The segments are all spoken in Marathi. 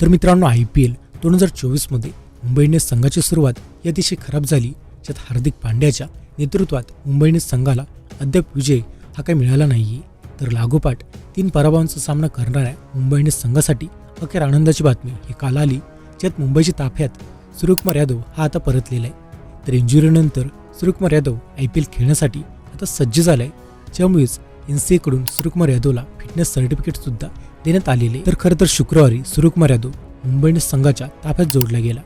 तर मित्रांनो आय पी एल दोन हजार चोवीसमध्ये मुंबई इंडियन्स संघाची सुरुवात ही अतिशय खराब झाली ज्यात हार्दिक पांड्याच्या नेतृत्वात मुंबई इंडियन्स संघाला अद्याप विजय हा काही मिळाला नाही तर लागोपाठ तीन पराभवांचा सामना करणाऱ्या मुंबई इंडियन्स संघासाठी अखेर आनंदाची बातमी ही काल आली ज्यात मुंबईच्या ताफ्यात सूर्यकुमार यादव हा आता परतलेला आहे. तर इंजुरीनंतर Suryakumar Yadav I P L खेळण्यासाठी आता सज्ज झालाय. त्यामुळेच एन सी एकडून सूर्यकुमार यादवला फिटनेस सर्टिफिकेटसुद्धा देण्यात आलेले. तर खरं तर शुक्रवारी सुरुकुमार यादव मुंबई इंडियन्स संघाच्या ताफ्यात जोडला गेला.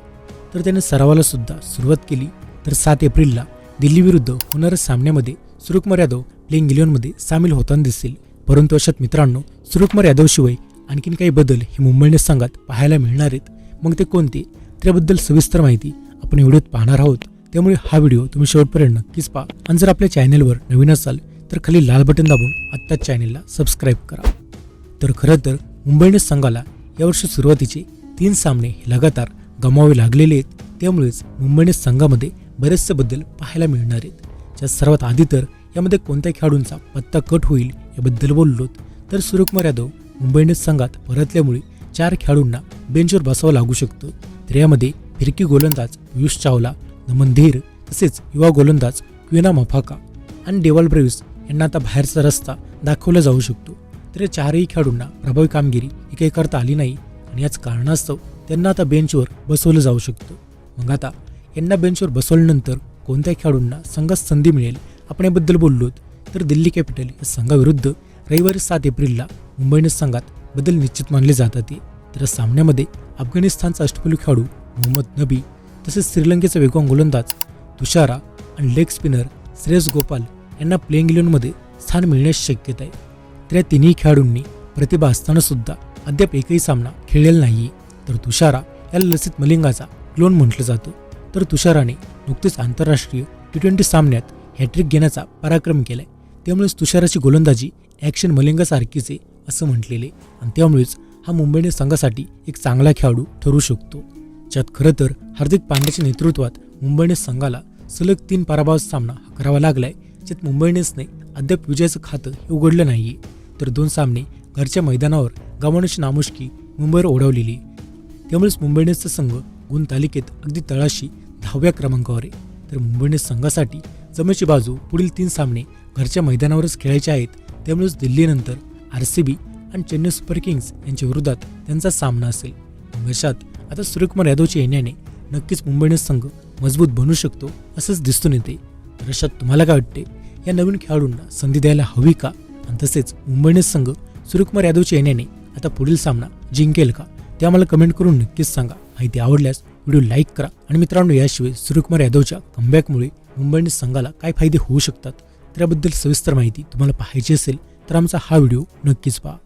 तर त्याने सरावाला सुद्धा सुरुवात केली. तर सात एप्रिलला दिल्ली विरुद्ध होणाऱ्या सामन्यामध्ये सुरुकुमार यादव प्लेइंग इलेव्हनमध्ये सामील होताना दिसेल. परंतु अशात मित्रांनो सुरुकुमार यादवशिवाय आणखीन काही बदल हे मुंबई इंडियन्स संघात पाहायला मिळणार आहेत. मग ते कोणते? त्याबद्दल सविस्तर माहिती आपण व्हिडिओत पाहणार आहोत. त्यामुळे हा व्हिडिओ तुम्ही शेवटपर्यंत नक्कीच पहा. आणि जर आपल्या चॅनेलवर नवीन असाल तर खाली लाल बटन दाबून आत्ताच चॅनेलला सबस्क्राईब करा. तर खरं तर मुंबईने संघाला यावर्षी सुरुवातीचे तीन सामने लगातार गमावे लागलेले आहेत. त्यामुळेच मुंबईने संघामध्ये बरेचसे बदल पाहायला मिळणार आहेत. ज्यात सर्वात आधी तर यामध्ये कोणत्या खेळाडूंचा पत्ता कट होईल याबद्दल बोललो तर सूर्यकुमार यादव मुंबईने संघात परतल्यामुळे चार खेळाडूंना बेंचवर बसावं लागू शकतं. तर यामध्ये फिरकी गोलंदाज पियुष चावला नमन धीर तसेच युवा गोलंदाज क्विना मफाका आणि डेवाल ब्रेव्स यांना आता बाहेरचा रस्ता दाखवला जाऊ शकतो. तरी चारही खेळाडूंना प्रभावी कामगिरी ही काही करता आली नाही आणि याच कारणास्तव त्यांना आता बेंचवर बसवलं जाऊ शकतं. मग आता यांना बेंचवर बसवल्यानंतर कोणत्या खेळाडूंना संघात संधी मिळेल आपण याबद्दल बोललो तर दिल्ली कॅपिटल या संघाविरुद्ध रविवारी सात एप्रिलला मुंबई इंडियन्स संघात बदल निश्चित मानले जातात. तर या सामन्यामध्ये अफगाणिस्तानचा अष्टपैलू खेळाडू मोहम्मद नबी तसेच श्रीलंकेचा वेगवान गोलंदाज तुषारा आणि लेग स्पिनर श्रेयस गोपाल यांना प्लेइंग इलेव्हनमध्ये स्थान मिळण्याची शक्यता आहे. तर या तिन्ही खेळाडूंनी प्रतिभा असताना सुद्धा अद्याप एकही सामना खेळलेला नाही तर तुषारा याला लसित मलिंगाचा क्लोन म्हटलं जातं. तर तुषाराने नुकतेच आंतरराष्ट्रीय टी ट्वेंटी सामन्यात हॅट्रिक घेण्याचा पराक्रम केलाय. त्यामुळेच तुषाराची गोलंदाजी ॲक्शन मलिंगासारखीचे असं म्हटलेले. आणि त्यामुळेच हा मुंबईने संघासाठी एक चांगला खेळाडू ठरू शकतो. ज्यात खरं तर हार्दिक पांड्याच्या नेतृत्वात मुंबईने संघाला सलग तीन पराभव सामना करावा लागलाय. ज्यात मुंबईनेच नाही अद्याप विजयाचं खातं हे उघडलं नाहीये. तर दोन सामने घरच्या मैदानावर गमानुष नामुष्की मुंबईवर ओढवलेली. त्यामुळेच मुंबई इंडियन्सचा संघ गुण तालिकेत अगदी तळाशी दहाव्या क्रमांकावर आहे. तर मुंबई इंडियन्स संघासाठी जमेची बाजू पुढील तीन सामने घरच्या मैदानावरच खेळायचे आहेत. त्यामुळेच दिल्लीनंतर आर सी बी आणि चेन्नई सुपर किंग्स यांच्या विरोधात त्यांचा सामना असेल. वर्षात आता सूर्यकुमार यादवच्या येण्याने नक्कीच मुंबई इंडियन्स संघ मजबूत बनू शकतो असंच दिसून येते. तर अशात तुम्हाला काय वाटते? या नवीन खेळाडूंना संधी द्यायला हवी का? आणि तसेच मुंबईने संघ सूर्यकुमार यादवच्या येण्याने आता पुढील सामना जिंकेल का? ते आम्हाला कमेंट करून नक्कीच सांगा. माहिती आवडल्यास व्हिडिओ लाईक करा. आणि मित्रांनो याशिवाय सूर्यकुमार यादवच्या कमबॅकमुळे मुंबईने संघाला काय फायदे होऊ शकतात? त्याबद्दल सविस्तर माहिती तुम्हाला पाहायची असेल तर आमचा हा व्हिडिओ नक्कीच पहा.